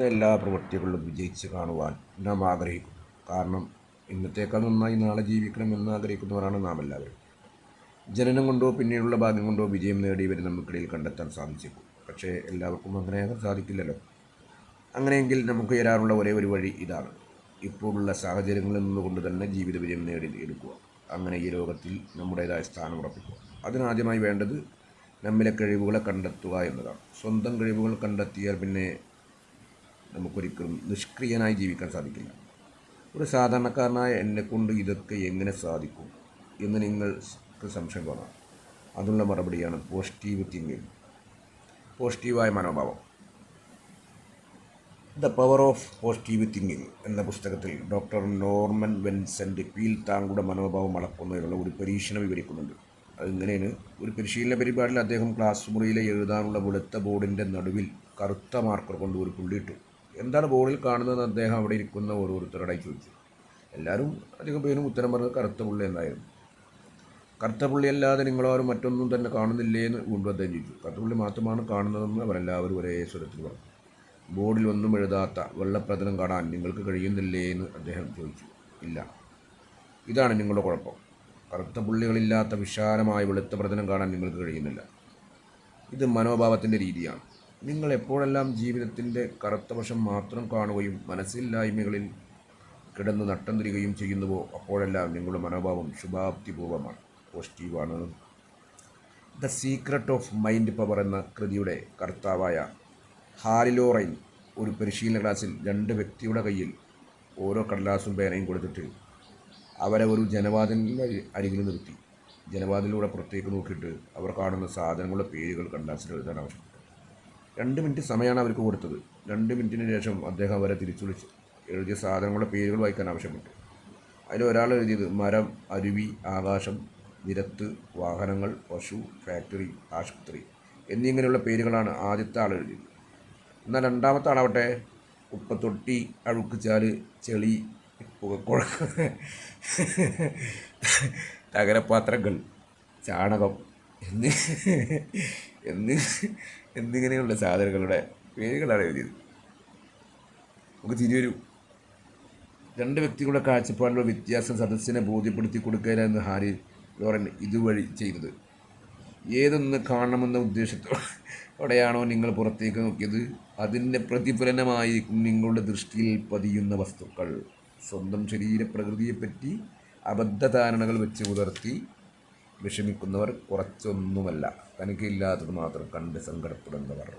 എല്ലാ പ്രവൃത്തികളിലും വിജയിച്ച് കാണുവാൻ നാം ആഗ്രഹിക്കും കാരണം ഇന്നത്തേക്കാൾ നന്നായി നാളെ ജീവിക്കണമെന്ന് ആഗ്രഹിക്കുന്നവരാണ് നാം എല്ലാവരും. ജനനം കൊണ്ടോ പിന്നീടുള്ള ഭാഗ്യം കൊണ്ടോ വിജയം നേടിയവരെ നമുക്കിടയിൽ കണ്ടെത്താൻ സാധിച്ചേക്കും. പക്ഷേ എല്ലാവർക്കും അങ്ങനെയാകാൻ സാധിക്കില്ലല്ലോ. അങ്ങനെയെങ്കിൽ നമുക്ക് ഉയരാറുള്ള ഒരേ ഒരു വഴി ഇതാണ്. ഇപ്പോഴുള്ള സാഹചര്യങ്ങളിൽ നിന്നുകൊണ്ട് തന്നെ ജീവിത വിജയം നേടി എടുക്കുക. അങ്ങനെ ഈ ലോകത്തിൽ നമ്മുടേതായ സ്ഥാനം ഉറപ്പിക്കുക. അതിനാദ്യമായി വേണ്ടത് നമ്മിലെ കഴിവുകളെ കണ്ടെത്തുക എന്നതാണ്. സ്വന്തം കഴിവുകൾ കണ്ടെത്തിയാൽ പിന്നെ നമുക്കൊരിക്കലും നിഷ്ക്രിയനായി ജീവിക്കാൻ സാധിക്കില്ല. ഒരു സാധാരണക്കാരനായ എന്നെക്കൊണ്ട് ഇതൊക്കെ എങ്ങനെ സാധിക്കും എന്ന് നിങ്ങൾക്ക് സംശയം തോന്നാം. അതിനുള്ള മറുപടിയാണ് പോസിറ്റീവ് തിങ്കിങ്. പോസിറ്റീവായ മനോഭാവം. The power of positive thinking എന്ന പുസ്തകത്തിൽ ഡോക്ടർ നോർമൻ വെൻസെന്റ് പീൽ താങ്കളുടെ മനോഭാവം അളക്കുന്നതിനുള്ള ഒരു പരീക്ഷണം വിവരിക്കുന്നുണ്ട്. അതിങ്ങനെയാണ് ഒരു പരിശീലന പരിപാടിയിൽ അദ്ദേഹം ക്ലാസ് മുറിയിലെ എഴുതാനുള്ള വെളുത്ത ബോർഡിന്റെ നടുവിൽ കറുത്ത മാർക്കർ കൊണ്ട് ഒരു പുള്ളിയിട്ടു എന്താണ് ബോർഡിൽ കാണുന്നതെന്ന് അദ്ദേഹം അവിടെ ഇരിക്കുന്ന ഓരോരുത്തരോടായി ചോദിച്ചു. എല്ലാവരും അധികം പേരും ഉത്തരം പറഞ്ഞത് കറുത്ത പുള്ളി എന്നായിരുന്നു. കറുത്ത പുള്ളി അല്ലാതെ നിങ്ങളാരും മറ്റൊന്നും തന്നെ കാണുന്നില്ലേ എന്ന് വീണ്ടും അദ്ദേഹം ചോദിച്ചു. കറുത്ത പുള്ളി മാത്രമാണ് കാണുന്നതെന്ന് അവരെല്ലാവരും ഒരേ സ്വരത്തിൽ പറഞ്ഞു. ബോർഡിൽ ഒന്നും എഴുതാത്ത വെള്ളപ്രതലം കാണാൻ നിങ്ങൾക്ക് കഴിയുന്നില്ലേ എന്ന് അദ്ദേഹം ചോദിച്ചു. ഇല്ല. ഇതാണ് നിങ്ങളുടെ കുഴപ്പം. കറുത്ത പുള്ളികളില്ലാത്ത വിശാലമായ വെളുത്ത പ്രതലം കാണാൻ നിങ്ങൾക്ക് കഴിയുന്നില്ല. ഇത് മനോഭാവത്തിന്റെ രീതിയാണ്. നിങ്ങൾ എപ്പോഴെല്ലാം ജീവിതത്തിന്റെ കറുത്ത വശം മാത്രം കാണുകയും മനസ്സില്ലായ്മകളിൽ കിടന്ന് നട്ടം തിരികയും ചെയ്യുന്നുവോ അപ്പോഴെല്ലാം നിങ്ങളുടെ മനോഭാവം ശുഭാപ്തിപൂർവമാണ് പോസിറ്റീവാണ്. The secret of mind power എന്ന കൃതിയുടെ കർത്താവായ ഹാലിലോറൈൻ ഒരു പരിശീലന ക്ലാസ്സിൽ രണ്ട് വ്യക്തിയുടെ കയ്യിൽ ഓരോ കടലാസും പേനയും കൊടുത്തിട്ട് അവരെ ഒരു ജനവാതിലിന്റെ അരികിൽ നിർത്തി. ജനവാതിലൂടെ പുറത്തേക്ക് നോക്കിയിട്ട് അവർ കാണുന്ന സാധനങ്ങളുടെ പേരുകൾ കടലാസിൽ എഴുതാൻ ആവശ്യപ്പെട്ടു രണ്ട് മിനിറ്റ് സമയമാണ് അവർക്ക് കൊടുത്തത്. രണ്ട് മിനിറ്റിന് ശേഷം അദ്ദേഹം അവരെ തിരിച്ചു വിളിച്ച് എഴുതിയ സാധനങ്ങളുടെ പേരുകൾ വായിക്കാൻ ആവശ്യപ്പെട്ടു. അതിൽ എഴുതിയത് മരം അരുവി ആകാശം നിരത്ത് വാഹനങ്ങൾ പശു ഫാക്ടറി ആശുപത്രി എന്നിങ്ങനെയുള്ള പേരുകളാണ് ആദ്യത്തെ ആൾ എഴുതിയത്. എന്നാൽ രണ്ടാമത്തെ ആളാവട്ടെ ഉപ്പത്തൊട്ടി അഴുക്കുചാൽ ചെളി പുകക്കുഴ തകരപാത്രങ്ങൾ ചാണകം എന്നി എന്നി എന്നിങ്ങനെയുള്ള സാധനങ്ങളുടെ പേരുകളാണ് എഴുതിയത്. നമുക്ക് തിരി വരൂ രണ്ട് വ്യക്തികളുടെ കാഴ്ചപ്പാടിലുള്ള വ്യത്യാസം സദസ്സിനെ ബോധ്യപ്പെടുത്തി കൊടുക്കാനായിരുന്നു ഹാരി ലോറൻ ഇതുവഴി ചെയ്തത്. ഏതൊന്ന് കാണണമെന്ന ഉദ്ദേശത്തോടെയാണോ നിങ്ങൾ പുറത്തേക്ക് നോക്കിയത്? അതിന്റെ പ്രതിഫലനമായി നിങ്ങളുടെ ദൃഷ്ടിയിൽ പതിയുന്ന വസ്തുക്കൾ. സ്വന്തം ശരീരപ്രകൃതിയെപ്പറ്റി അബദ്ധധാരണകൾ വെച്ച് പുലർത്തി വിഷമിക്കുന്നവർ കുറച്ചൊന്നുമല്ല. തനിക്കില്ലാത്തത് മാത്രം കണ്ട് സങ്കടപ്പെടുന്നവർ.